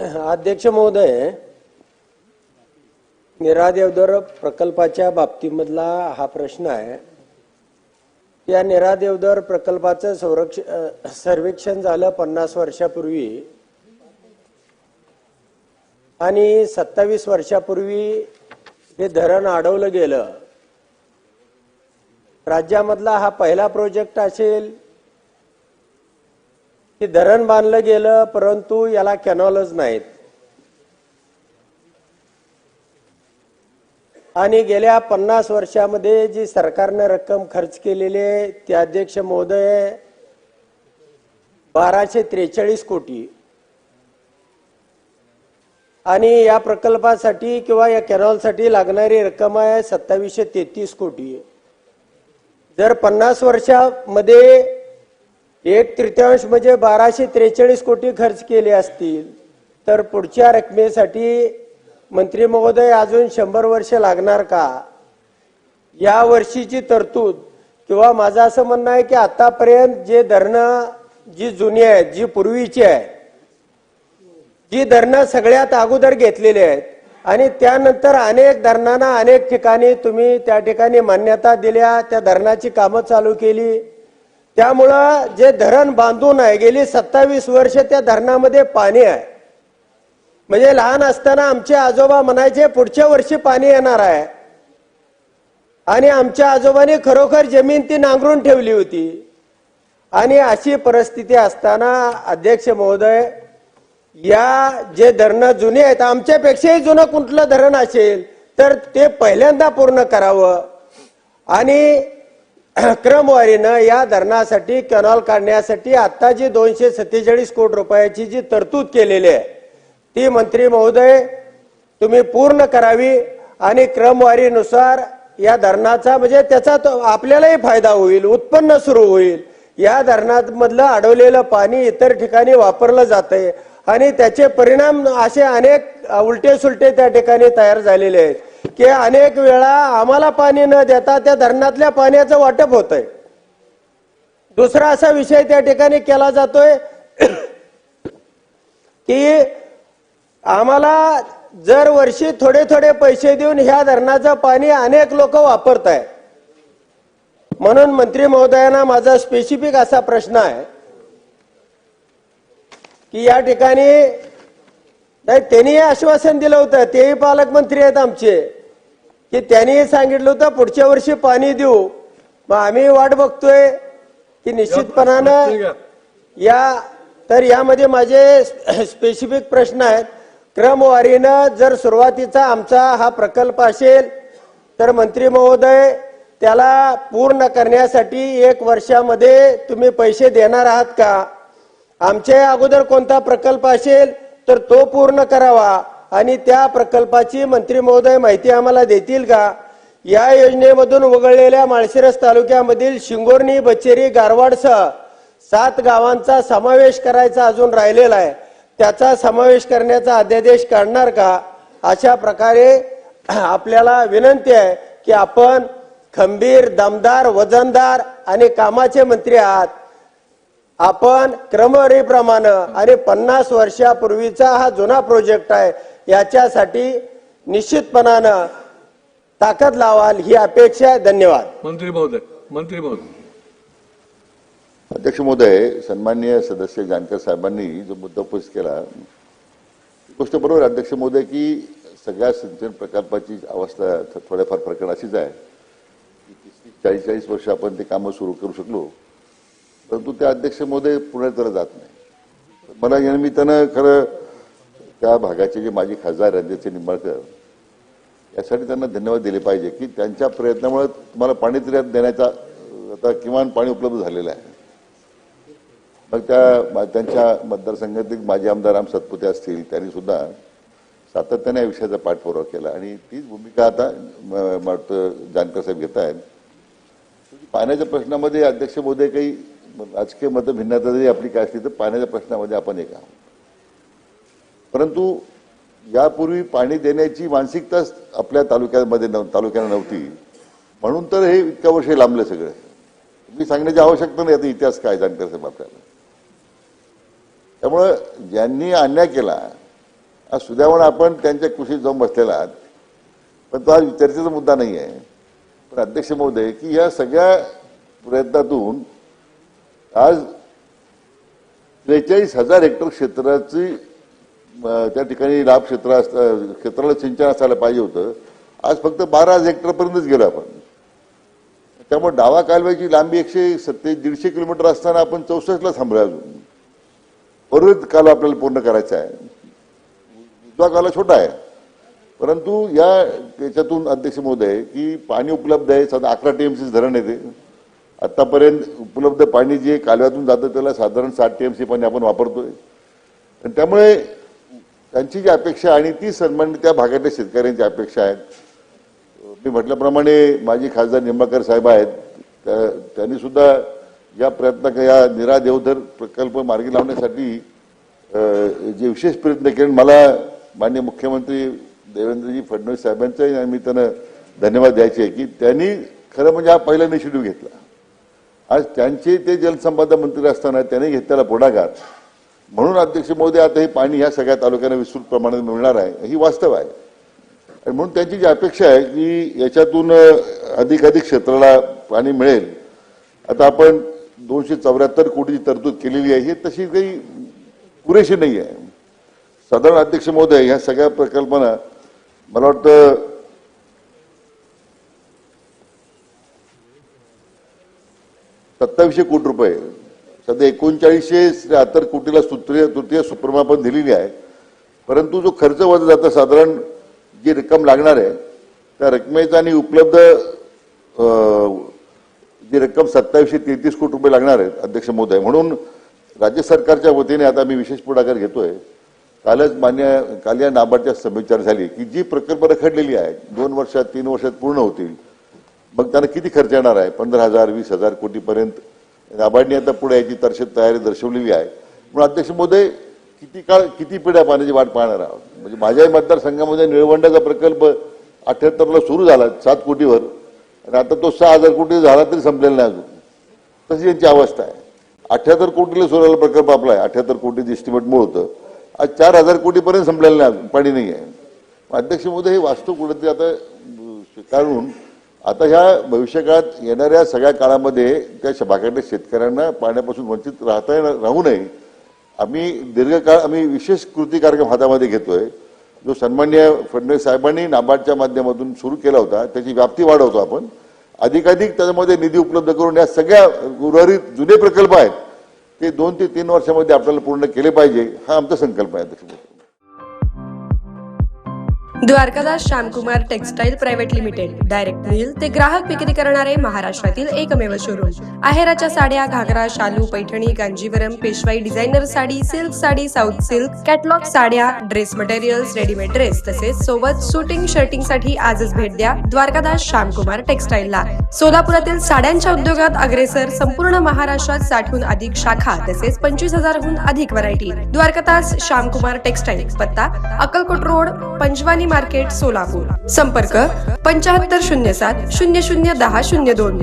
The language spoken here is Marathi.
अध्यक्ष महोदय निरादेवदर प्रकल्पाच्या बाबतीमधला हा प्रश्न आहे. या निरादेवदर प्रकल्पाचं संरक्ष सर्वेक्षण झालं पन्नास वर्षापूर्वी. आणि सत्तावीस वर्षापूर्वी हे धरण अडवलं गेलं. राज्यामधला हा पहिला प्रोजेक्ट असेल हे धरण बांधलं गेलं परंतु याला कॅनॉलच नाहीत. आणि गेल्या पन्नास वर्षामध्ये जी सरकारने रक्कम खर्च केलेली आहे ते अध्यक्ष महोदय बाराशे त्रेचाळीस कोटी. आणि या प्रकल्पासाठी किंवा या कॅनॉलसाठी लागणारी रक्कम आहे सत्तावीसशे तेहतीस कोटी. जर पन्नास वर्षामध्ये एक तृतीयांश म्हणजे बाराशे त्रेचाळीस कोटी खर्च केले असतील तर पुढच्या रकमेसाठी मंत्री महोदय अजून शंभर वर्ष लागणार का? या वर्षीची तरतूद किंवा माझं असं म्हणणं आहे की आतापर्यंत जे धरणं जी जुनी आहेत जी पूर्वीची आहेत जी धरणं सगळ्यात अगोदर घेतलेली आहेत आणि त्यानंतर अनेक धरणांना अनेक ठिकाणी तुम्ही त्या ठिकाणी मान्यता दिल्या त्या धरणाची कामं चालू केली त्यामुळं जे धरण बांधून आहे गेली सत्तावीस वर्ष त्या धरणामध्ये पाणी आहे. म्हणजे लहान असताना आमचे आजोबा म्हणायचे पुढच्या वर्षी पाणी येणार आहे. आणि आमच्या आजोबांनी खरोखर जमीन ती नांगरून ठेवली होती. आणि अशी परिस्थिती असताना अध्यक्ष महोदय या जे धरणं जुने आहेत आमच्यापेक्षाही जुनं कुठलं धरण असेल तर ते पहिल्यांदा पूर्ण करावं. आणि क्रमवारीनं या धरणासाठी कॅनॉल काढण्यासाठी आता जी दोनशे सत्तेचाळीस कोटी रुपयाची जी तरतूद केलेली आहे ती मंत्री महोदय तुम्ही पूर्ण करावी आणि क्रमवारीनुसार या धरणाचा म्हणजे त्याचा तो आपल्यालाही फायदा होईल उत्पन्न सुरू होईल. या धरणामधलं अडवलेलं पाणी इतर ठिकाणी वापरलं जातंय आणि त्याचे परिणाम असे अनेक उलटे सुलटे त्या ठिकाणी तयार झालेले आहेत. की अनेक वेळा आम्हाला पाणी न देता त्या धरणातल्या पाण्याचं वाटप होत आहे दुसरा असा विषय त्या ठिकाणी केला जातोय की आम्हाला जर वर्षी थोडे थोडे पैसे देऊन ह्या धरणाचं पाणी अनेक लोक वापरत आहे म्हणून मंत्री महोदयांना माझा स्पेसिफिक असा प्रश्न आहे की या ठिकाणी नाही त्यांनी आश्वासन दिलं होतं. तेही पालकमंत्री आहेत आमचे. की त्यांनी सांगितलं होतं पुढच्या वर्षी पाणी देऊ. मग आम्ही वाट बघतोय की निश्चितपणानं या तर यामध्ये माझे स्पेसिफिक प्रश्न आहेत. क्रमवारीनं जर सुरुवातीचा आमचा हा प्रकल्प असेल तर मंत्री महोदय त्याला पूर्ण करण्यासाठी एक वर्षामध्ये तुम्ही पैसे देणार आहात का? आमच्या अगोदर कोणता प्रकल्प असेल? तर तो पूर्ण करावा आणि त्या प्रकल्पाची मंत्री महोदय माहिती आम्हाला देतील का? या योजनेमधून वगळलेल्या माळशिरस तालुक्यामधील शिंगोर्णी बचेरी गारवाडसह सात गावांचा समावेश करायचा अजून राहिलेला आहे. त्याचा समावेश करण्याचा अध्यादेश काढणार का? अशा प्रकारे आपल्याला विनंती आहे की आपण खंबीर दमदार वजनदार आणि कामाचे मंत्री आहात. आपण क्रमवारीप्रमाणे आणि पन्नास वर्षापूर्वीचा हा जुना प्रोजेक्ट आहे याच्यासाठी निश्चितपणानं ताकद लावाल ही अपेक्षा आहे. धन्यवाद. मंत्री महोदय मंत्री महोदय. अध्यक्ष महोदय सन्माननीय सदस्य जानकर साहेबांनी जो मुद्दा उपस्थित केला ती गोष्ट बरोबर आहे, अध्यक्ष महोदय की सगळ्या सिंचन प्रकल्पाची अवस्था थोड्याफार प्रकरण अशीच आहे. की तीस चाळीस चाळीस वर्ष आपण ते कामं सुरू करू शकलो. परंतु त्या अध्यक्ष महोदय पुण्याकडे जात नाही. मला या निमित्तानं खरं त्या भागाचे जे माजी खासदार राज्याचे निंबाळकर यासाठी त्यांना धन्यवाद दिले पाहिजे की त्यांच्या प्रयत्नामुळे तुम्हाला पाणी तरी देण्याचा आता किमान पाणी उपलब्ध झालेलं आहे. मग त्या मा- त्यांच्या मतदारसंघातील माजी आमदार राम सतपुते असतील त्यांनी सुद्धा सातत्याने या विषयाचा पाठपुरावा केला. आणि तीच भूमिका आता वाटतं जानकर साहेब घेत आहेत पाण्याच्या प्रश्नामध्ये अध्यक्ष मोदी काही राजकीय मतभिन्नता जरी आपली काय असली तर पाण्याच्या प्रश्नामध्ये आपण एक आहोत. परंतु यापूर्वी पाणी देण्याची मानसिकताच आपल्या तालुक्यामध्ये नव तालुक्याला नव्हती. म्हणून तर हे इतक्या वर्ष लांबलं सगळं. मी सांगण्याची आवश्यकता नाही आता इतिहास काय जानकर साहेब आपल्याला. त्यामुळं ज्यांनी अन्याय केला आज सुदैवानं आपण त्यांच्या कुशीत जाऊन बसलेला आहात. पण तो आज चर्चेचा मुद्दा नाही आहे पण अध्यक्ष महोदय की या सगळ्या प्रयत्नातून आज त्रेचाळीस हजार हेक्टर क्षेत्राची त्या ठिकाणी लाभ क्षेत्र क्षेत्राला सिंचन असायला पाहिजे होतं. आज फक्त बारा हजार हेक्टरपर्यंतच गेलो आपण. त्यामुळे डावा कालव्याची लांबी एकशे सत्ते दीडशे किलोमीटर असताना आपण चौसष्टला थांबलो अजून. उर्वरित काल आपल्याला पूर्ण करायचा आहे. उजवा काला छोटा आहे. परंतु या त्याच्यातून अध्यक्ष महोदय की पाणी उपलब्ध आहे. साधा अकरा टीएमसी धरण येते आतापर्यंत उपलब्ध पाणी जे कालव्यातून जातं त्याला साधारण साठ टीएमसी पाणी आपण वापरतोय. आणि त्यामुळे त्यांची जी अपेक्षा आणि ती सन्मान त्या भागातल्या शेतकऱ्यांची अपेक्षा आहेत. मी म्हटल्याप्रमाणे माजी खासदार निंबाकर साहेब आहेत. त्या- त्यांनी सुद्धा या प्रयत्न या निरा देवधर प्रकल्प मार्गी लावण्यासाठी जे विशेष प्रयत्न केले. मला माननीय मुख्यमंत्री देवेंद्रजी फडणवीस साहेबांच्याही निमित्तानं धन्यवाद द्यायचे आहे की त्यांनी खरं म्हणजे हा पहिला इनिशिएटिव्ह घेतला. आज त्यांचे ते जलसंपदा मंत्री असताना त्यांनी घेतलेला पुढाकार. म्हणून अध्यक्ष मोदी आता हे पाणी ह्या सगळ्या तालुक्यांना विस्तृत प्रमाणात मिळणार आहे ही वास्तव आहे. आणि म्हणून त्यांची जी अपेक्षा आहे की याच्यातून अधिकाधिक क्षेत्राला पाणी मिळेल. आता आपण दोनशे चौऱ्याहत्तर कोटीची तरतूद केलेली आहे ही तशी काही पुरेशी नाही आहे. साधारण अध्यक्ष महोदय ह्या सगळ्या प्रकल्पांना मला वाटतं सत्तावीसशे कोटी रुपये. सध्या एकोणचाळीसशे त्र्याहत्तर कोटीला तृतीय तृतीय सुप्रमापन दिलेली आहे. परंतु जो खर्च वजा जातं साधारण जी रक्कम लागणार आहे त्या रकमेचा आणि उपलब्ध जी रक्कम सत्तावीसशे तेहतीस कोटी रुपये लागणार आहेत अध्यक्ष महोदय. म्हणून राज्य सरकारच्या वतीने आता मी विशेष पुढाकार घेतोय. कालच मान्य काल या नाबार्डच्या सभेत झाली की जी प्रकल्प रखडलेली आहेत दोन वर्षात तीन वर्षात पूर्ण होतील. मग त्यांना किती खर्च येणार आहे? पंधरा हजार वीस हजार कोटीपर्यंत. नाबार्डने आता पुढे याची तरशेत तयारी दर्शवलेली आहे. म्हणून अध्यक्ष महोदय किती काळ किती पिढ्या पाण्याची वाट पाहणार आहोत? म्हणजे माझ्याही मतदारसंघामध्ये निळवंडाचा प्रकल्प अठ्याहत्तरला सुरू झाला सात कोटीवर. आणि आता तो सहा हजार कोटी झाला तरी संपलेला नाही अजून. तशी यांची अवस्था आहे. अठ्याहत्तर कोटीला सुरू प्रकल्प आपला आहे. अठ्याहत्तर कोटीचं एस्टिमेट मूळ होतं आज चार हजार कोटीपर्यंत संपलेलं नाही अजून. पाणी नाही आहे. अध्यक्ष महोदय हे वास्तव कुठेतरी आता स्वीकारून आता ह्या भविष्यकाळात येणाऱ्या सगळ्या काळामध्ये त्या भागातल्या शेतकऱ्यांना पाण्यापासून वंचित राहता राहू नये. आम्ही दीर्घकाळ आम्ही विशेष कृती कार्यक्रम हातामध्ये घेतोय. जो सन्मान्य फडणवीस साहेबांनी नाबार्डच्या माध्यमातून सुरू केला होता त्याची व्याप्ती वाढवतो आपण. अधिकाधिक त्याच्यामध्ये निधी उपलब्ध करून या सगळ्या उर्वरित जुने प्रकल्प आहेत ते दोन ते तीन वर्षामध्ये आपल्याला पूर्ण केले पाहिजे हा आमचा संकल्प आहे अध्यक्ष. Dwarkadas Shyamkumar textile private limited. Direct mill ते ग्राहक विक्री करणारे महाराष्ट्रातील एकमेव शोरूम आहेराच्या साड्या घागरा शालू Paithani Kanjeevaram Peshwai designer sari silk sari south silk catalogue साड्या ड्रेस मटेरियल्स रेडीमेड ड्रेस तसेच सोबत शूटिंग शर्टिंगसाठी आजच भेट द्या द्वारकादास श्यामकुमार टेक्सटाईलला सोलापुरातील साड्यांच्या उद्योगात अग्रेसर संपूर्ण महाराष्ट्रात साठहून अधिक शाखा तसेच पंचवीस हजारहून अधिक व्हरायटी द्वारकादास श्यामकुमार टेक्सटाईल पत्ता अक्कलकोट रोड पंचवानी मार्केट सोलापूर संपर्क पंच्याहत्तर शून्य सात शून्य शून्य दहा शून्य दोन.